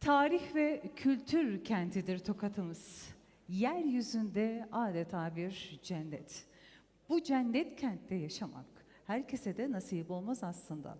Tarih ve kültür kentidir Tokat'ımız. Yeryüzünde adeta bir cennet. Bu cennet kentte yaşamak herkese de nasip olmaz aslında.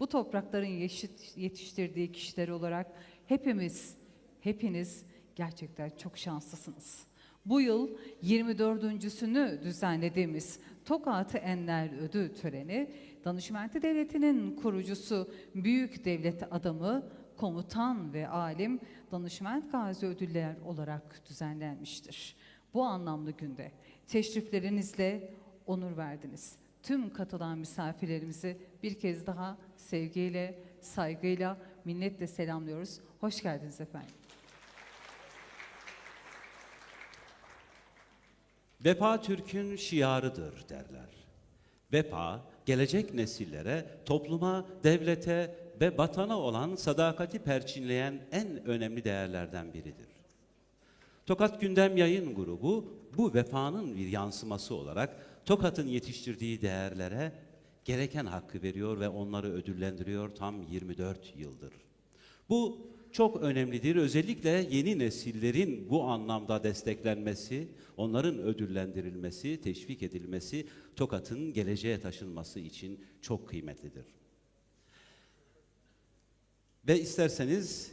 Bu toprakların yetiştirdiği kişiler olarak hepimiz, hepiniz gerçekten çok şanslısınız. Bu yıl 24.sünü düzenlediğimiz Tokat Enler Ödül Töreni, Danışmentli Devleti'nin kurucusu, büyük devlet adamı, komutan ve alim Danışment Gazi Ödüller olarak düzenlenmiştir. Bu anlamlı günde teşriflerinizle onur verdiniz. Tüm katılan misafirlerimizi bir kez daha sevgiyle, saygıyla, minnetle selamlıyoruz. Hoş geldiniz efendim. Vefa Türk'ün şiarıdır derler. Vefa, gelecek nesillere, topluma, devlete ve vatana olan sadakati perçinleyen en önemli değerlerden biridir. Tokat Gündem Yayın Grubu bu vefanın bir yansıması olarak Tokat'ın yetiştirdiği değerlere gereken hakkı veriyor ve onları ödüllendiriyor tam 24 yıldır. Bu çok önemlidir. Özellikle yeni nesillerin bu anlamda desteklenmesi, onların ödüllendirilmesi, teşvik edilmesi Tokat'ın geleceğe taşınması için çok kıymetlidir. Ve isterseniz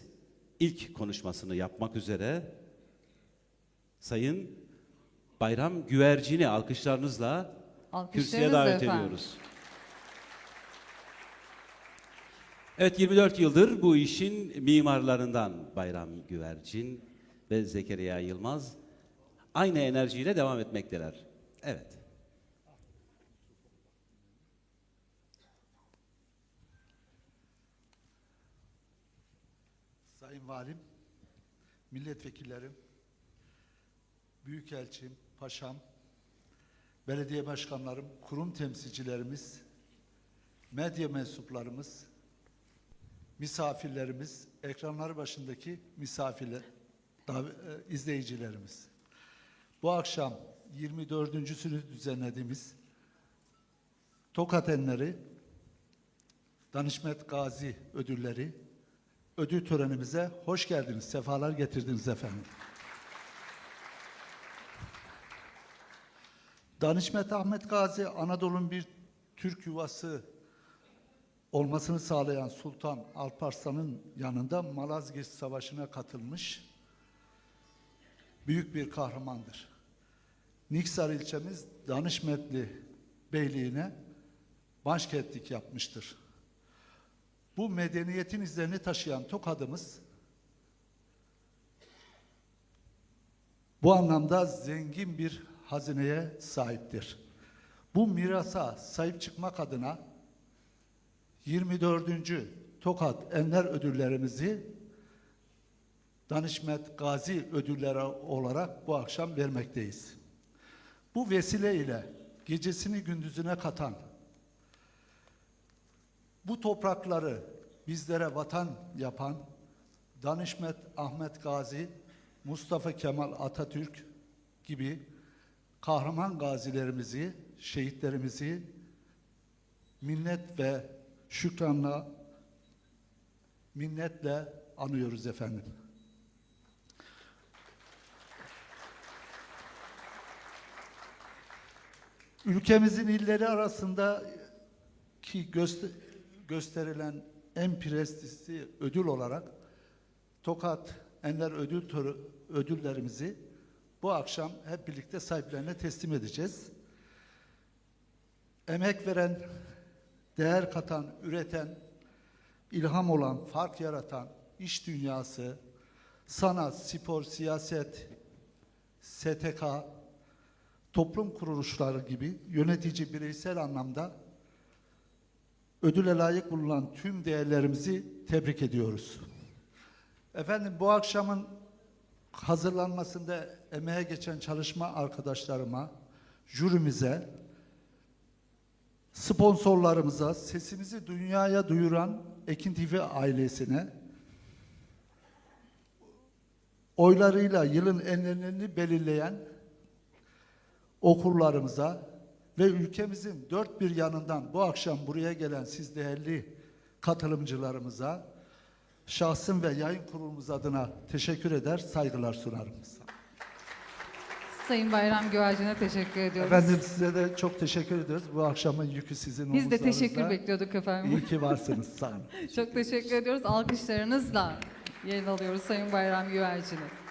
ilk konuşmasını yapmak üzere Sayın Bayram Güvercin'i alkışlarınızla kürsüye davet efendim. ediyoruz. Evet 24 yıldır bu işin mimarlarından Bayram Güvercin ve Zekeriya Yılmaz aynı enerjiyle devam etmekteler. Evet. Sayın Valim, milletvekillerim, büyükelçim, paşam, belediye başkanlarım, kurum temsilcilerimiz, medya mensuplarımız, misafirlerimiz, ekranları başındaki misafirler, e, izleyicilerimiz. Bu akşam 24.sünü düzenlediğimiz Tokat Enleri Danışmet Gazi ödülleri ödül törenimize hoş geldiniz, sefalar getirdiniz efendim. Danışmet Ahmet Gazi, Anadolu'nun bir Türk yuvası olmasını sağlayan Sultan Alparslan'ın yanında Malazgirt Savaşı'na katılmış büyük bir kahramandır. Niksar ilçemiz Danışmetli Beyliğine başkentlik yapmıştır. Bu medeniyetin izlerini taşıyan Tokadımız bu anlamda zengin bir hazineye sahiptir. Bu mirasa sahip çıkmak adına 24. Tokat Enler ödüllerimizi Danışmet Gazi ödülleri olarak bu akşam vermekteyiz. Bu vesile ile gecesini gündüzüne katan bu toprakları bizlere vatan yapan Danışmet Ahmet Gazi, Mustafa Kemal Atatürk gibi kahraman gazilerimizi, şehitlerimizi minnet ve şükranla minnetle anıyoruz efendim. Ülkemizin illeri arasında ki göster- gösterilen en prestijli ödül olarak Tokat Enler Ödül Törü ödüllerimizi bu akşam hep birlikte sahiplerine teslim edeceğiz. Emek veren, değer katan, üreten, ilham olan, fark yaratan, iş dünyası, sanat, spor, siyaset, STK, toplum kuruluşları gibi yönetici bireysel anlamda ödüle layık bulunan tüm değerlerimizi tebrik ediyoruz. Efendim bu akşamın hazırlanmasında emeğe geçen çalışma arkadaşlarıma, jürimize, sponsorlarımıza, sesimizi dünyaya duyuran Ekin TV ailesine, oylarıyla yılın enlerini belirleyen okurlarımıza ve ülkemizin dört bir yanından bu akşam buraya gelen siz değerli katılımcılarımıza Şahsım ve yayın kurulumuz adına teşekkür eder, saygılar sunarım. Sayın Bayram Güvercin'e teşekkür ediyoruz. Efendim size de çok teşekkür ediyoruz. Bu akşamın yükü sizin Biz de teşekkür bekliyorduk efendim. İyi ki varsınız. Sağ olun. Çok teşekkür ediyoruz. Alkışlarınızla yer alıyoruz Sayın Bayram Güvercin'i.